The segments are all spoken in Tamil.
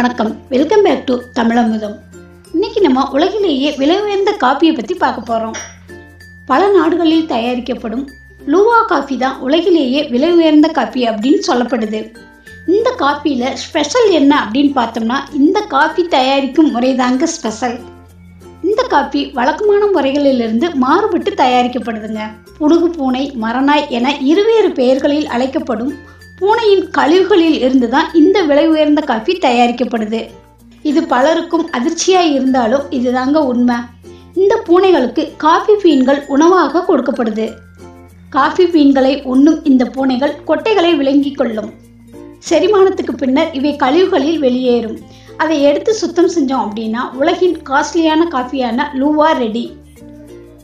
வணக்கம். Welcome back to Tamizhamudham. இன்னைக்கு நம்ம உலகிலேயே விலை உயர்ந்த காப்பியை பற்றி பார்க்க போகிறோம் பல நாடுகளில் தயாரிக்கப்படும் லூவா காஃபி தான் உலகிலேயே விலை உயர்ந்த காஃபி அப்படின்னு சொல்லப்படுது. இந்த காப்பியில் ஸ்பெஷல் என்ன அப்படின்னு பார்த்தோம்னா இந்த காஃபி தயாரிக்கும் முறை தாங்க ஸ்பெஷல் இந்த காஃபி வழக்கமான முறைகளிலிருந்து மாறுபட்டு தயாரிக்கப்படுதுங்க. புடுகு பூனை மரநாய் என இருவேறு பெயர்களில் அழைக்கப்படும் பூனையின் கழிவுகளில் இருந்து தான் இந்த விலை உயர்ந்த காஃபி தயாரிக்கப்படுது. இது பலருக்கும் அதிர்ச்சியாக இருந்தாலும் இதுதாங்க உண்மை. இந்த பூனைகளுக்கு காஃபி பீன்கள் உணவாக கொடுக்கப்படுது. காஃபி பீன்களை உண்ணும் இந்த பூனைகள் கொட்டைகளை விளங்கிக் கொள்ளும். செரிமானத்துக்கு பின்னர் இவை கழிவுகளில் வெளியேறும். அதை எடுத்து சுத்தம் செஞ்சோம் அப்படின்னா உலகின் காஸ்ட்லியான காஃபியான லூவா ரெடி.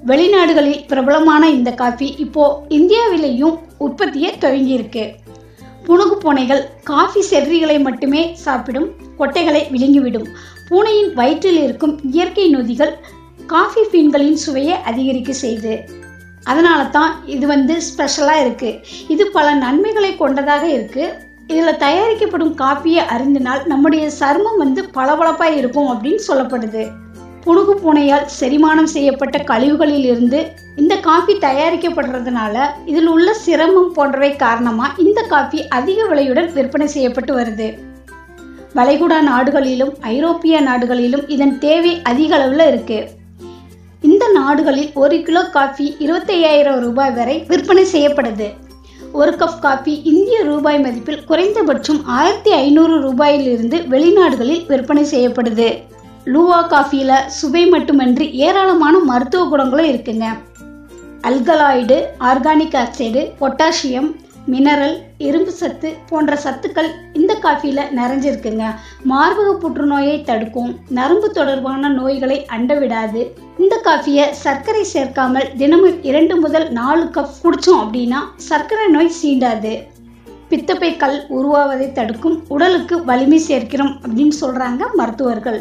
வெளிநாடுகளில் பிரபலமான இந்த காஃபி இப்போ இந்தியாவிலேயும் உற்பத்தியை துவங்கியிருக்கு. புணுகு பூனைகள் காஃபி செர்ரிகளை மட்டுமே சாப்பிடும் கொட்டைகளை விழுங்கிவிடும். பூனையின் வயிற்றில் இருக்கும் இயற்கை நொதிகள் காஃபி பீன்களின் சுவையை அதிகரிக்க செய்து. அதனால தான் இது வந்து ஸ்பெஷலாக இருக்குது இது பல நன்மைகளை கொண்டதாக இருக்குது இதில் தயாரிக்கப்படும் காஃபியை அருந்தினால் நம்முடைய சருமம் வந்து பளபளப்பாக இருக்கும் அப்படின்னு சொல்லப்படுது. புணுகு பூனையால் செரிமானம் செய்யப்பட்ட கழிவுகளில் இருந்து இந்த காஃபி தயாரிக்கப்படுறதுனால இதில் உள்ள சிரமம் போன்றவை காரணமாக இந்த காஃபி அதிக விலையுடன் விற்பனை செய்யப்பட்டு வருது. வளைகுடா நாடுகளிலும் ஐரோப்பிய நாடுகளிலும் இதன் தேவை அதிக அளவில் இருக்கு. இந்த நாடுகளில் ஒரு கிலோ காஃபி இருபத்தையாயிரம் ரூபாய் வரை விற்பனை செய்யப்படுது. ஒரு கப் காஃபி இந்திய ரூபாய் மதிப்பில் குறைந்தபட்சம் ஆயிரத்தி ஐநூறு ரூபாயிலிருந்து வெளிநாடுகளில் விற்பனை செய்யப்படுது. லூவா காஃபியில் சுவை மட்டுமின்றி ஏராளமான மருத்துவ குணங்களும் இருக்குங்க. Alkaloid organic oxide potassium mineral இரும்பு சத்து போன்ற சத்துக்கள் இந்த காஃபியில் நிறைஞ்சிருக்குங்க. மார்பக புற்றுநோயை தடுக்கும் நரம்பு தொடர்பான நோய்களை அண்டவிடாது. இந்த காஃபியை சர்க்கரை சேர்க்காமல் தினமும் இரண்டு முதல் நாலு கப் குடித்தோம் அப்படின்னா சர்க்கரை நோய் சீண்டாது. பித்தப்பை கல் உருவாவதை தடுக்கும் உடலுக்கு வலிமை சேர்க்கிறோம் அப்படின்னு சொல்கிறாங்க மருத்துவர்கள்.